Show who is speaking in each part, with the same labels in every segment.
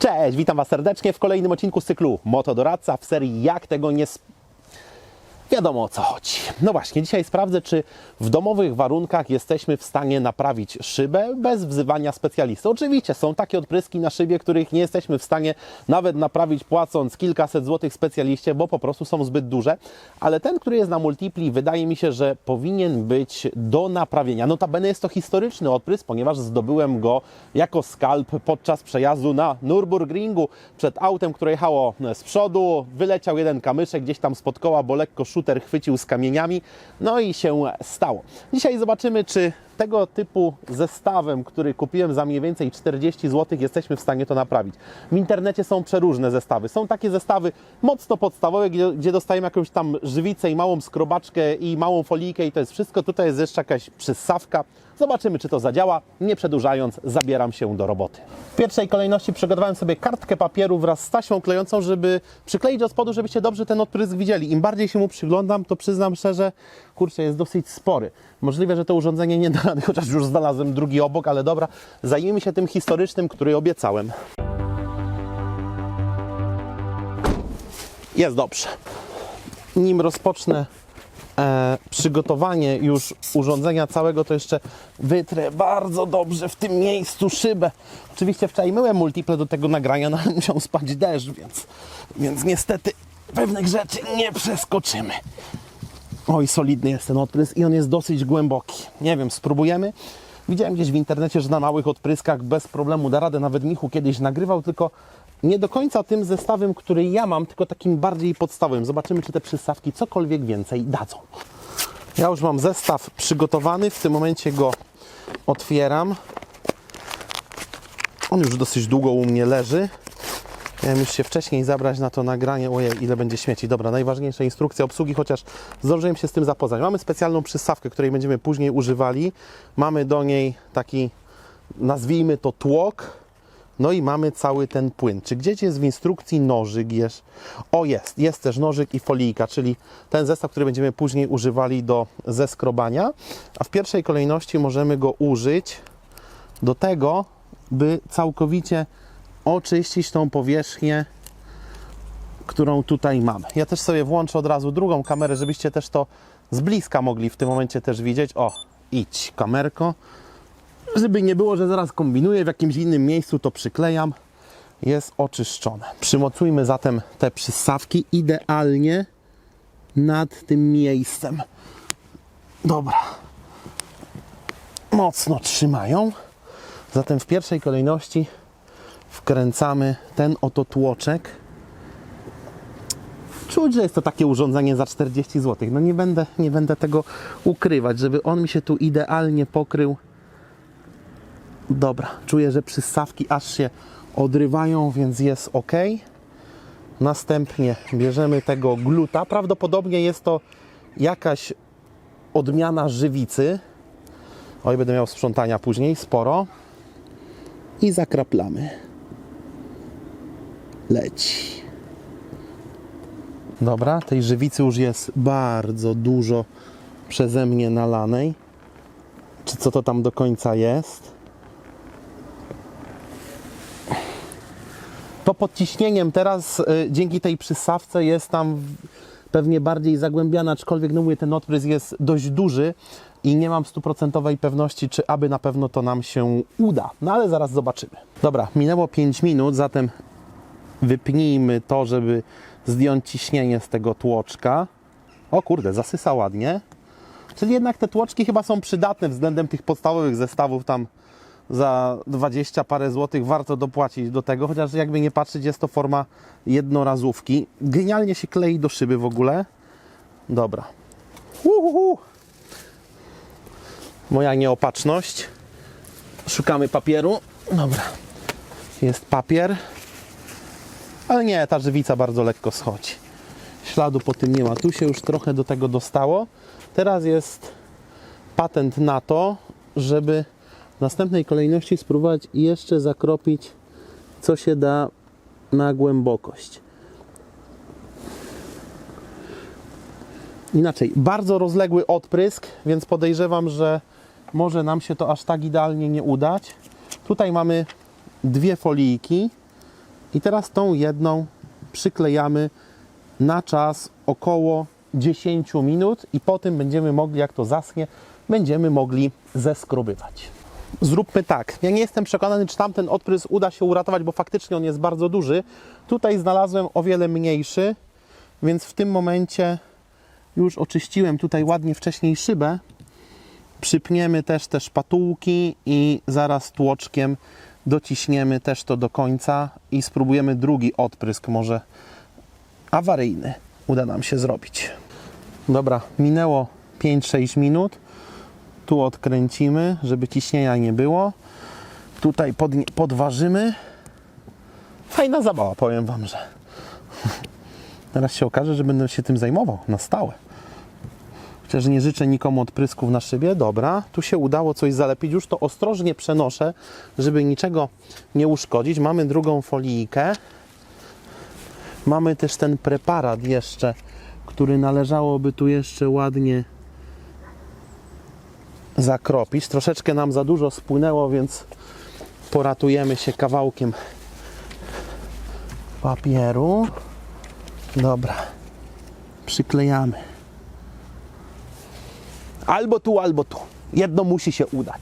Speaker 1: Cześć, witam Was serdecznie w kolejnym odcinku z cyklu Motodoradca w serii Jak tego nie Wiadomo o co chodzi. No właśnie, dzisiaj sprawdzę, czy w domowych warunkach jesteśmy w stanie naprawić szybę bez wzywania specjalisty. Oczywiście są takie odpryski na szybie, których nie jesteśmy w stanie nawet naprawić płacąc kilkaset złotych specjaliście, bo po prostu są zbyt duże, ale ten, który jest na multipli, wydaje mi się, że powinien być do naprawienia. Notabene jest to historyczny odprysk, ponieważ zdobyłem go jako skalp podczas przejazdu na Nürburgringu przed autem, które jechało z przodu. Wyleciał jeden kamyczek gdzieś tam spod koła, bo lekko shooter chwycił z kamieniami. No i się stało. Dzisiaj zobaczymy, czy tego typu zestawem, który kupiłem za mniej więcej 40 zł, jesteśmy w stanie to naprawić. W internecie są przeróżne zestawy. Są takie zestawy mocno podstawowe, gdzie, gdzie dostajemy jakąś tam żywicę i małą skrobaczkę i małą folijkę i to jest wszystko. Tutaj jest jeszcze jakaś przyssawka. Zobaczymy, czy to zadziała. Nie przedłużając, zabieram się do roboty. W pierwszej kolejności przygotowałem sobie kartkę papieru wraz z taśmą klejącą, żeby przykleić do spodu, żebyście dobrze ten odprysk widzieli. Im bardziej się mu przyglądam, to przyznam szczerze, kurczę, jest dosyć spory. Możliwe, że to urządzenie nie da rady, chociaż już znalazłem drugi obok, ale dobra, zajmijmy się tym historycznym, który obiecałem. Jest dobrze. Nim rozpocznę e, przygotowanie już urządzenia całego, to jeszcze wytrę bardzo dobrze w tym miejscu szybę. Oczywiście wczoraj myłem multiple do tego nagrania, no ale musiał spać deszcz, więc, więc niestety pewnych rzeczy nie przeskoczymy. Oj, solidny jest ten odprysk i on jest dosyć głęboki. Nie wiem, spróbujemy. Widziałem gdzieś w internecie, że na małych odpryskach bez problemu da radę. Nawet Michu kiedyś nagrywał, tylko nie do końca tym zestawem, który ja mam, tylko takim bardziej podstawowym. Zobaczymy, czy te przystawki cokolwiek więcej dadzą. Ja już mam zestaw przygotowany. W tym momencie go otwieram. On już dosyć długo u mnie leży. Miałem już się wcześniej zabrać na to nagranie. Ojej, ile będzie śmieci. Dobra, najważniejsza instrukcja obsługi, chociaż zdążyłem się z tym zapoznać. Mamy specjalną przystawkę, której będziemy później używali. Mamy do niej taki, nazwijmy to tłok. No i mamy cały ten płyn. Czy gdzieś jest w instrukcji nożyk? Jest? O, jest. Jest też nożyk i folijka, czyli ten zestaw, który będziemy później używali do zeskrobania. A w pierwszej kolejności możemy go użyć do tego, by całkowicie oczyścić tą powierzchnię, którą tutaj mamy. Ja też sobie włączę od razu drugą kamerę, żebyście też to z bliska mogli w tym momencie też widzieć. O, idź kamerko. Żeby nie było, że zaraz kombinuję w jakimś innym miejscu, to przyklejam. Jest oczyszczone. Przymocujmy zatem te przystawki idealnie nad tym miejscem. Dobra. Mocno trzymają. Zatem w pierwszej kolejności wkręcamy ten oto tłoczek. Czuć, że jest to takie urządzenie za 40 zł. No nie będę, nie będę tego ukrywać, żeby on mi się tu idealnie pokrył. Dobra, czuję, że przystawki aż się odrywają, więc jest ok. Następnie bierzemy tego gluta. Prawdopodobnie jest to jakaś odmiana żywicy. Oj, będę miał sprzątania później, sporo. I zakraplamy. Leci. Dobra, tej żywicy już jest bardzo dużo przeze mnie nalanej. Czy co to tam do końca jest? To podciśnieniem teraz y, dzięki tej przystawce jest tam pewnie bardziej zagłębiana, aczkolwiek no mówię, ten odprysk jest dość duży i nie mam stuprocentowej pewności, czy aby na pewno to nam się uda. No ale zaraz zobaczymy. Dobra, minęło 5 minut, zatem wypnijmy to, żeby zdjąć ciśnienie z tego tłoczka. O kurde, zasysa ładnie. Czyli jednak te tłoczki chyba są przydatne względem tych podstawowych zestawów tam za 20 parę złotych warto dopłacić do tego, chociaż jakby nie patrzeć jest to forma jednorazówki. Genialnie się klei do szyby w ogóle. Dobra. Uhuhu. Moja nieopatrzność. Szukamy papieru. Dobra. Jest papier. Ale nie, ta żywica bardzo lekko schodzi. Śladu po tym nie ma. Tu się już trochę do tego dostało. Teraz jest patent na to, żeby w następnej kolejności spróbować jeszcze zakropić, co się da na głębokość. Inaczej, bardzo rozległy odprysk, więc podejrzewam, że może nam się to aż tak idealnie nie udać. Tutaj mamy dwie folijki. I teraz tą jedną przyklejamy na czas około 10 minut i potem będziemy mogli, jak to zaschnie, będziemy mogli zeskrobywać. Zróbmy tak. Ja nie jestem przekonany, czy tamten odprysk uda się uratować, bo faktycznie on jest bardzo duży. Tutaj znalazłem o wiele mniejszy, więc w tym momencie już oczyściłem tutaj ładnie wcześniej szybę. Przypniemy też te szpatułki i zaraz tłoczkiem dociśniemy też to do końca i spróbujemy drugi odprysk, może awaryjny uda nam się zrobić. Dobra, minęło 5-6 minut. Tu odkręcimy, żeby ciśnienia nie było. Tutaj podważymy. Fajna zabawa, powiem Wam, że. Teraz się okaże, że będę się tym zajmował na stałe. Chociaż nie życzę nikomu odprysków na szybie. Dobra, tu się udało coś zalepić. Już to ostrożnie przenoszę, żeby niczego nie uszkodzić. Mamy drugą folijkę. Mamy też ten preparat jeszcze, który należałoby tu jeszcze ładnie zakropić. Troszeczkę nam za dużo spłynęło, więc poratujemy się kawałkiem papieru. Dobra, przyklejamy. Albo tu, albo tu. Jedno musi się udać.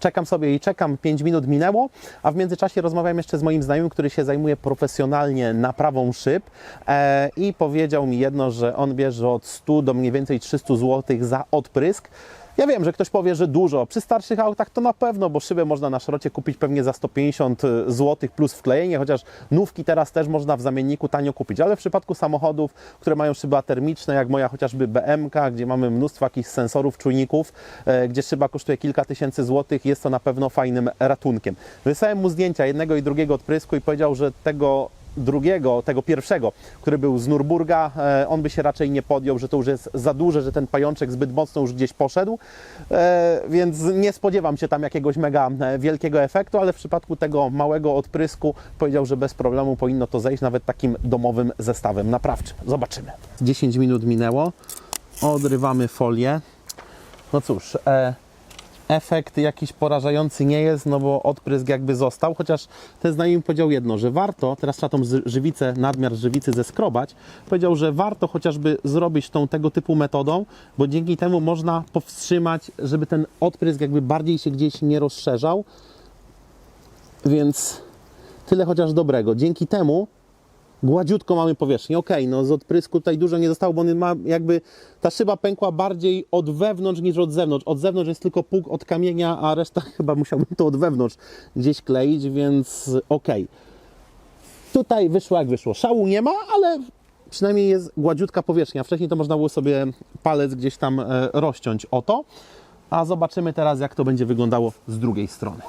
Speaker 1: Czekam sobie i czekam, 5 minut minęło, a w międzyczasie rozmawiam jeszcze z moim znajomym, który się zajmuje profesjonalnie naprawą szyb e, i powiedział mi jedno, że on bierze od 100 do mniej więcej 300 zł za odprysk. Ja wiem, że ktoś powie, że dużo. Przy starszych autach to na pewno, bo szybę można na szrocie kupić pewnie za 150 zł plus wklejenie, chociaż nówki teraz też można w zamienniku tanio kupić. Ale w przypadku samochodów, które mają szyby atermiczne, jak moja chociażby BMK, gdzie mamy mnóstwo jakichś sensorów, czujników, e, gdzie szyba kosztuje kilka tysięcy złotych, jest to na pewno fajnym ratunkiem. Wysłałem mu zdjęcia jednego i drugiego odprysku i powiedział, że tego drugiego, tego pierwszego, który był z Nurburga, e, on by się raczej nie podjął, że to już jest za duże, że ten pajączek zbyt mocno już gdzieś poszedł, e, więc nie spodziewam się tam jakiegoś mega e, wielkiego efektu, ale w przypadku tego małego odprysku powiedział, że bez problemu powinno to zejść nawet takim domowym zestawem naprawczym. Zobaczymy. 10 minut minęło, odrywamy folię. No cóż, efekt jakiś porażający nie jest, no bo odprysk jakby został, chociaż ten znajomy powiedział jedno, że warto, teraz trzeba tą żywicę, nadmiar żywicy zeskrobać, powiedział, że warto chociażby zrobić tą tego typu metodą, bo dzięki temu można powstrzymać, żeby ten odprysk jakby bardziej się gdzieś nie rozszerzał, więc tyle chociaż dobrego. Dzięki temu gładziutko mamy powierzchnię. Ok, no z odprysku tutaj dużo nie zostało, bo on ma jakby ta szyba pękła bardziej od wewnątrz niż od zewnątrz. Od zewnątrz jest tylko pług od kamienia, a reszta chyba musiałbym to od wewnątrz gdzieś kleić, więc ok. Tutaj wyszło jak wyszło. Szału nie ma, ale przynajmniej jest gładziutka powierzchnia. Wcześniej to można było sobie palec gdzieś tam e, rozciąć o to. A zobaczymy teraz, jak to będzie wyglądało z drugiej strony.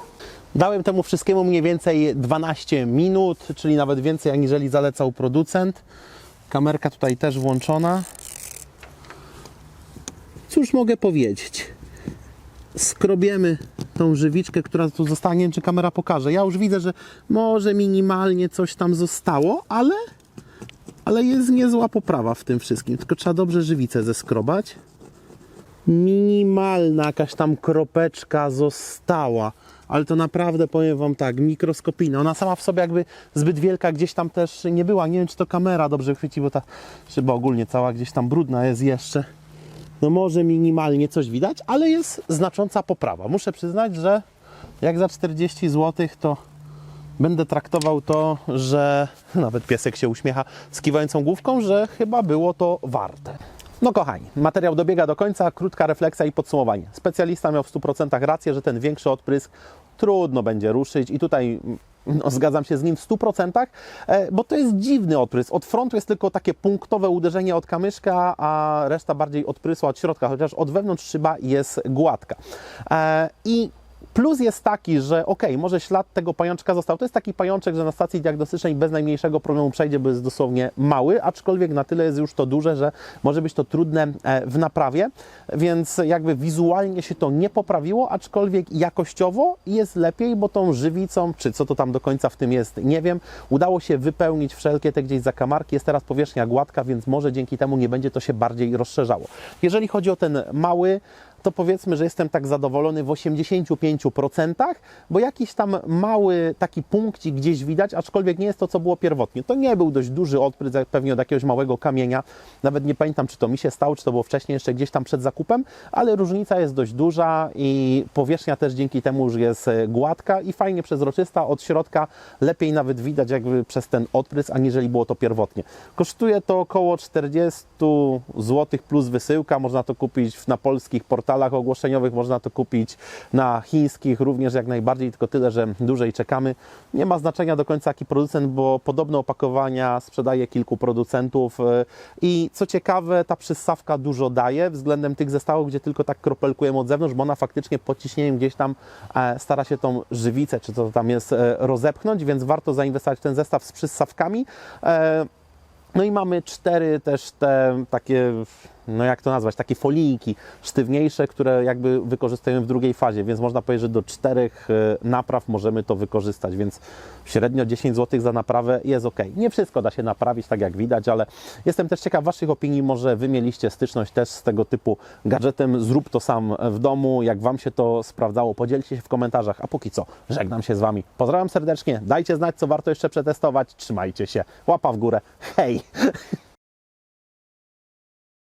Speaker 1: Dałem temu wszystkiemu mniej więcej 12 minut, czyli nawet więcej aniżeli zalecał producent. Kamerka tutaj też włączona. Cóż mogę powiedzieć? Skrobiemy tą żywiczkę, która tu zostanie, nie wiem, czy kamera pokaże. Ja już widzę, że może minimalnie coś tam zostało, ale, ale jest niezła poprawa w tym wszystkim. Tylko trzeba dobrze żywicę zeskrobać minimalna jakaś tam kropeczka została, ale to naprawdę powiem Wam tak, mikroskopijna. Ona sama w sobie jakby zbyt wielka gdzieś tam też nie była. Nie wiem, czy to kamera dobrze chwyci, bo ta szyba ogólnie cała gdzieś tam brudna jest jeszcze. No może minimalnie coś widać, ale jest znacząca poprawa. Muszę przyznać, że jak za 40 zł to będę traktował to, że nawet piesek się uśmiecha z kiwającą główką, że chyba było to warte. No kochani, materiał dobiega do końca, krótka refleksja i podsumowanie. Specjalista miał w 100% rację, że ten większy odprysk trudno będzie ruszyć i tutaj no, zgadzam się z nim w 100%, e, bo to jest dziwny odprysk. Od frontu jest tylko takie punktowe uderzenie od kamyszka, a reszta bardziej odprysła od środka, chociaż od wewnątrz szyba jest gładka. E, I Plus jest taki, że ok, może ślad tego pajączka został. To jest taki pajączek, że na stacji diagnostycznej bez najmniejszego problemu przejdzie, bo jest dosłownie mały, aczkolwiek na tyle jest już to duże, że może być to trudne e, w naprawie, więc jakby wizualnie się to nie poprawiło, aczkolwiek jakościowo jest lepiej, bo tą żywicą, czy co to tam do końca w tym jest, nie wiem, udało się wypełnić wszelkie te gdzieś zakamarki, jest teraz powierzchnia gładka, więc może dzięki temu nie będzie to się bardziej rozszerzało. Jeżeli chodzi o ten mały, to powiedzmy, że jestem tak zadowolony w 85%, bo jakiś tam mały taki punkcik gdzieś widać, aczkolwiek nie jest to, co było pierwotnie. To nie był dość duży odprysk, jak pewnie od jakiegoś małego kamienia. Nawet nie pamiętam, czy to mi się stało, czy to było wcześniej, jeszcze gdzieś tam przed zakupem, ale różnica jest dość duża i powierzchnia też dzięki temu, że jest e, gładka i fajnie przezroczysta. Od środka lepiej nawet widać jakby przez ten odprysk, aniżeli było to pierwotnie. Kosztuje to około 40 zł plus wysyłka. Można to kupić na polskich portalach ogłoszeniowych, można to kupić na chińskich również jak najbardziej, tylko tyle, że dłużej czekamy. Nie ma znaczenia do końca jaki producent, bo podobne opakowania sprzedaje kilku producentów e, i co ciekawe, ta przyssawka dużo daje względem tych zestawów, gdzie tylko tak kropelkujemy od zewnątrz, bo ona faktycznie pod ciśnieniem gdzieś tam e, stara się tą żywicę, czy co tam jest, e, rozepchnąć, więc warto zainwestować w ten zestaw z przyssawkami. E, no i mamy cztery też te takie, no jak to nazwać, takie folijki sztywniejsze, które jakby wykorzystujemy w drugiej fazie, więc można powiedzieć, że do czterech e, napraw możemy to wykorzystać, więc średnio 10 zł za naprawę jest ok. Nie wszystko da się naprawić, tak jak widać, ale jestem też ciekaw Waszych opinii, może Wy mieliście styczność też z tego typu gadżetem, zrób to sam w domu, jak Wam się to sprawdzało, podzielcie się w komentarzach, a póki co żegnam się z Wami. Pozdrawiam serdecznie, dajcie znać, co warto jeszcze przetestować, trzymajcie się, łapa w górę, hej!